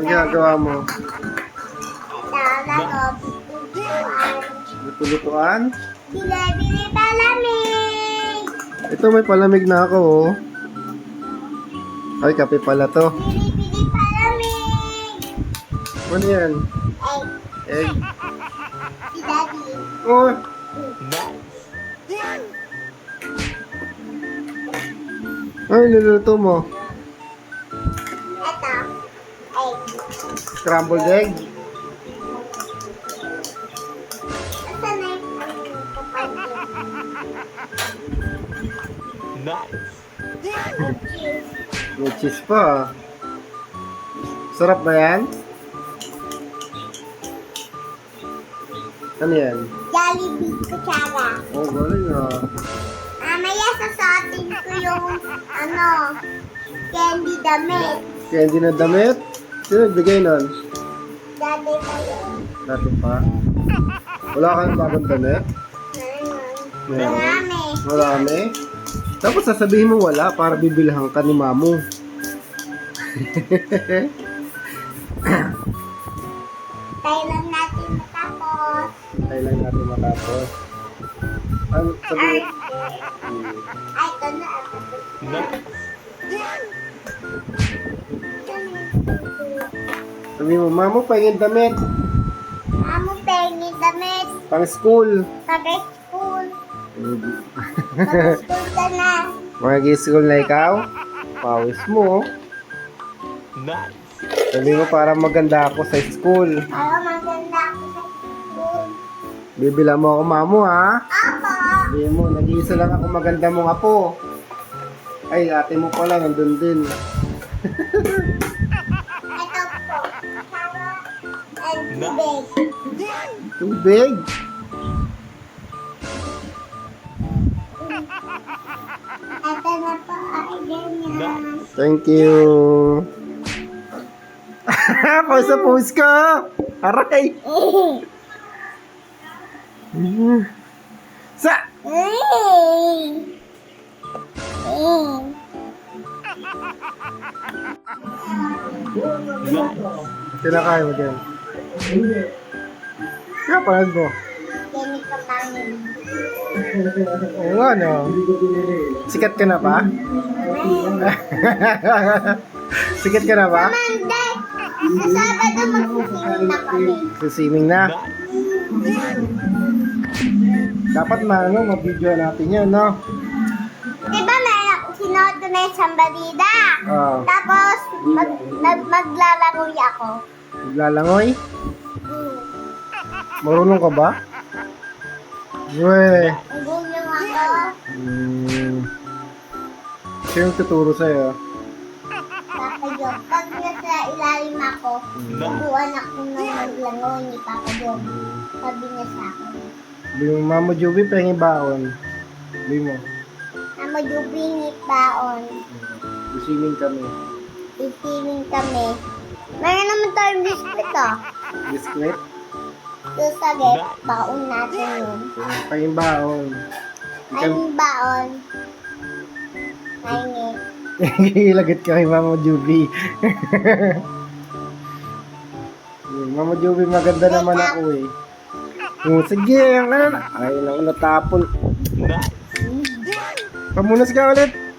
Ang ginagawa mo? Lalaro. Lutulutuan? Bili-bili palamig. Ito may palamig na ako oh. Ay, kape pala to. Bili-bili palamig. Ano yan? Egg. Egg. Si Daddy. Oh! Ay, niluluto mo. Ito. Scrambled egg. Cheese. May cheese pa. Sarap ba yan? Ano yan? Jollibee kutsara. Oh, galing ah. Mamaya sasatin ko yung ano, candy damit. Candy na damit? Sino nagbigay nun? Dati pa yun. Dati pa? Wala kang bagong damit? Meron. Meron. Marami. Marami? Tapos sasabihin mo wala para bibilhan ka ni mamu. Tayo lang natin matapos. Tayo lang natin matapos. Ano sabi? Ay, Hmm. ay, ito na. Sabi mo, mamu, pahingin damit. Amo pengi damit. Pang school. Sabi school. Sabi school ka na. Mag-school na ikaw? Pawis mo. oh. Sabi mo, para maganda ako sa school. Para maganda ako sa school. Bibila mo ako, mamu, ha? Ako. Sabi mo, nag-iisa lang ako maganda mong apo. Ay, ate mo pala, nandun din. Tubig. Thank you. Pause sa pose ko. Aray. Sa. Kinakain mo din. Kaya panood mo. Ganito pangin. Oo nga, no. Sikat ka na ba? Sikat ka na ba? Mande! Sa Sabado magsisimil na kami. Susiming na. Dapat na, ano, mabidyo natin yan, no? Diba may sinuot ko na yung sambalida? Oo. Tapos, mag, mag, maglalaro ako. Naglalangoy? Marunong ka ba? Weh. Ang gulong ako. Hmm. Sino tuturo sa'yo? Papa Job. Pag nasa ilalim ako, buwan ako ng maglangoy ni Papa Job. Sabi niya sa akin. Sabi mo, Mama Juby, pengi baon. Sabi mo, Amo Jubinit baon. Susiming kami. Isiming kami. Meron naman tayong biskuit ah. Biskuit? Doon sa get, baon natin yun. Pengi baon. Ay, baon. Ay, Lagat ka kay Mama Juby. Mama Juby, maganda naman ako eh. Oh, sige, ano na. Ay, nang natapon. Pamunas ka ulit.